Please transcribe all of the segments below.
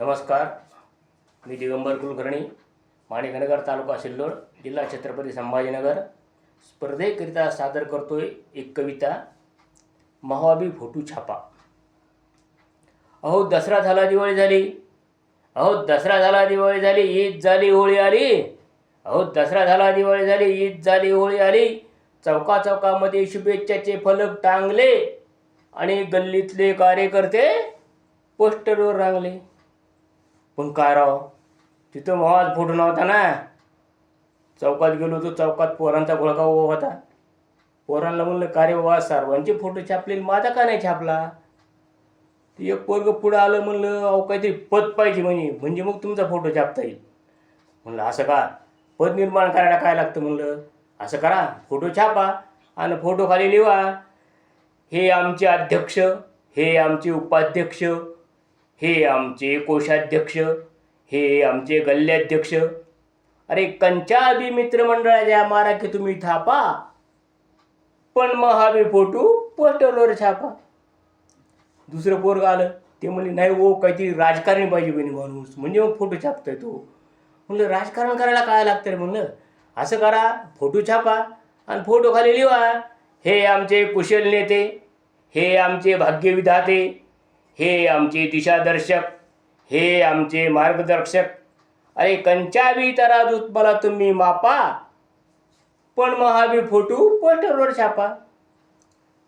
नमस्कार. मी दिगंबर कुलकर्णी माणिकनगर तालुका सिल्लोड जिल्हा छत्रपती संभाजीनगर. स्पर्धेकरिता सादर करतोय एक कविता महाबी फोटू छापा. अहो दसरा झाला दिवाळी झाली. अहो दसरा झाला दिवाळी झाली ईद झाली होळी आली. अहो दसरा झाला दिवाळी झाली ईद झाली होळी आली. चौका चौकामध्ये शुभेच्छाचे फलक टांगले आणि गल्लीतले कार्यकर्ते पोस्टरवर रांगले. पण काय राव? तिथं महाज फोटो नव्हता ना? चौकात गेलो तो चौकात पोरांचा घोळका उभा होता. पोरांना म्हणलं का रे बाबा सर्वांचे फोटो छापले माझा का नाही छापला? ते एक पोरग पुढं आलं म्हणलं अहो काहीतरी पद पाहिजे म्हणे म्हणजे मग तुमचा फोटो छापता येईल. म्हणलं असं का? पद निर्माण करायला काय लागतं? म्हणलं असं करा फोटो छापा आणि फोटो खाली लिहा हे आमचे अध्यक्ष हे आमचे उपाध्यक्ष हे आमचे कोषाध्यक्ष हे आमचे गल्ल्याध्यक्ष. अरे कंचा बी मित्रमंडळाच्या मारा की तुम्ही थापा. पण मग हा बी फोटो पोस्टरवर छापा. दुसरं पोरग आलं ते म्हणले नाही हो काहीतरी राजकारणी पाहिजे बहिणी माणूस. म्हणजे मग फोटो छापताय तो. म्हणलं राजकारण करायला काय लागतं रे म्हणलं असं करा फोटो छापा आणि फोटो खाली लिहा हे आमचे कुशल नेते हे आमचे भाग्यविधाते हे आमचे दिशादर्शक हे आमचे मार्गदर्शक. अरे कंचावी तराजूत मला तुम्ही मापा. पण महावीर फोटू फोटो पोस्टरवर छापा.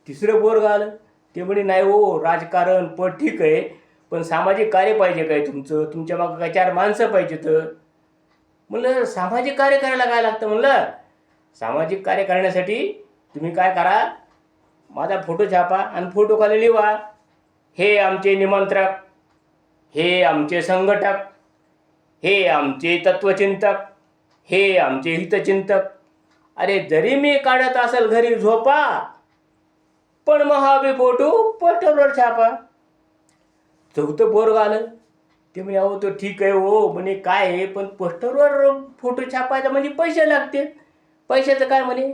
तिसरं बोर आलं ते म्हणे नाही हो राजकारण पण ठीक आहे पण सामाजिक कार्य पाहिजे काय तुमचं? तुमच्या मागं काय चार माणसं पाहिजे तर? म्हणलं सामाजिक कार्य करायला काय लागतं? म्हणलं सामाजिक कार्य करण्यासाठी तुम्ही काय करा? माझा फोटो छापा आणि फोटो खाली लिहा हे आमचे निमंत्रक हे आमचे संघटक हे आमचे तत्वचिंतक हे आमचे हितचिंतक. अरे जरी मी काढत असेल घरी झोपा पण मग हा फोटो पोस्टरवर छापा. चौथं पोरग आलं. ते म्हणजे अहो तो ठीक आहे हो. म्हणे काय आहे? पण पोस्टरवर फोटो छापायचा म्हणजे पैसे लागते पैशाचं काय म्हणे?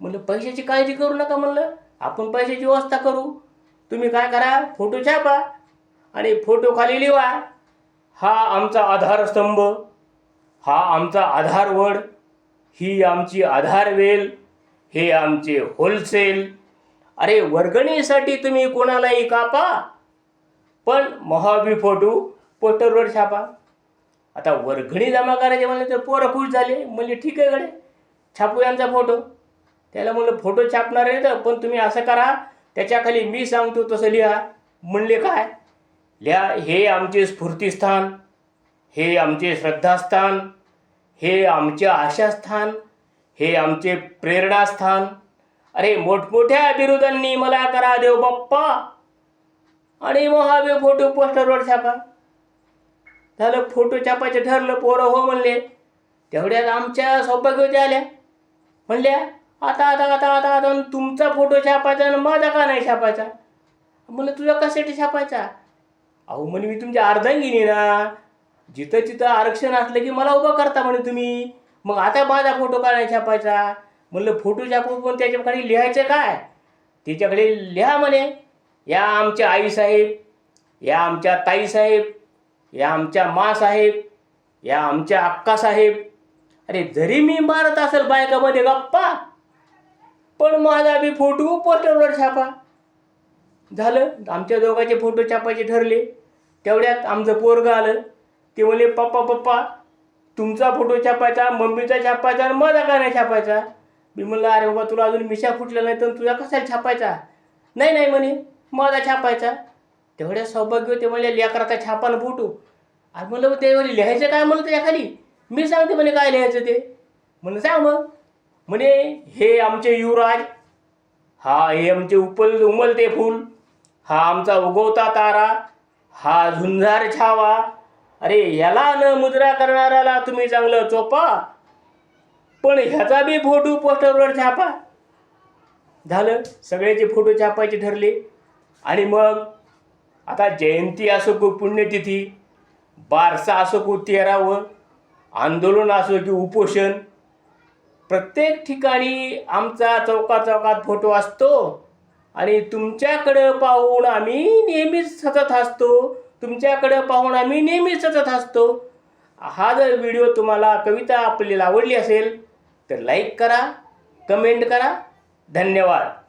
म्हणलं पैशाची काळजी करू नका म्हणलं. आपण पैशाची व्यवस्था करू. तुम्ही काय करा? फोटो छापा आणि फोटो खाली लिवा. हा आमचा आधारस्तंभ हा आमचा आधारवड ही आमची आधारवेल हे आमचे होलसेल. अरे वर्गणीसाठी तुम्ही कोणालाही कापा पण महाबी फोटो पोस्टरवर छापा. आता वर्गणी जमा करायचे म्हणले तर पोरं खुश झाले. म्हणजे ठीक आहे गडे छापू यांचा फोटो. त्याला म्हणलं फोटो छापणार आहे तर पण तुम्ही असं करा त्याच्याखाली मी सांगतो तसं लिहा. म्हणले काय? लिहा हे आमचे स्फूर्तीस्थान हे आमचे श्रद्धास्थान हे आमचे आशास्थान हे आमचे प्रेरणास्थान. अरे मोठमोठ्या बिरुदांनी मला करा देव बाप्पा. आणि मग फोटो पोस्टरवर छापा. झालं फोटो छापायचं ठरलं पोरं हो म्हणले. तेवढ्यात आमच्या सौभाग्यवती आल्या. म्हणल्या आता आता आता आता आता तुमचा फोटो छापायचा आणि माझा का नाही छापायचा? म्हणलं तुझा कशासाठी छापायचा? अहो म्हणे मी तुमच्या अर्धांगिनी ना. जिथं जिथं आरक्षण असलं की मला उभं करता म्हणे तुम्ही. मग आता माझा फोटो का नाही छापायचा? म्हणलं फोटो छापून पण त्याच्याकडे लिहायचं काय? तिच्याकडे लिहा म्हणे. या आमच्या आईसाहेब या आमच्या ताईसाहेब या आमच्या मासाहेब या आमच्या अक्कासाहेब अरे जरी मी मारत असेल बायकामध्ये गप्पा पण माझा बी फोटो पोस्टरवर छापा. झालं आमच्या दोघांचे फोटो छापायचे ठरले. तेवढ्यात आमचं पोरगं आलं. ते म्हणले पप्पा पप्पा तुमचा फोटो छापायचा मम्मीचा छापायचा आणि माझा का नाही छापायचा? मी म्हणलं अरे बाबा तुला अजून मिशा फुटला नाही तर तुझा कसा छापायचा? नाही नाही म्हणे माझा छापायचा. तेवढ्या सौभाग्य होते म्हणले लेकराचा छापा ना फोटो आणि म्हणलं ते म्हणे लिहायचं काय? म्हणलं त्याच्याखाली मी सांगते म्हणे काय लिहायचं ते? म्हणलं सांग मग. म्हणे हे आमचे युवराज हा हे आमचे उपल उमलते फूल हा आमचा उगवता तारा हा झुंजार छावा. अरे याला न मुद्रा करणाऱ्याला तुम्ही चांगलं चोपा पण ह्याचा बी फोटो पोस्टरवर छापा. झालं. सगळ्याचे फोटो छापायचे ठरले. आणि मग आता जयंती असो की पुण्यतिथी बारसा असो की तेरावं आंदोलन असो की उपोषण प्रत्येक ठिकाणी आमचा चौका चौकात फोटो असतो आणि तुमच्याकडं पाहून आम्ही नेहमीच सतत असतो तुमच्याकडं पाहून आम्ही नेहमीच सतत असतो हा जर व्हिडिओ तुम्हाला कविता आपल्याला आवडली असेल तर लाईक करा कमेंट करा. धन्यवाद.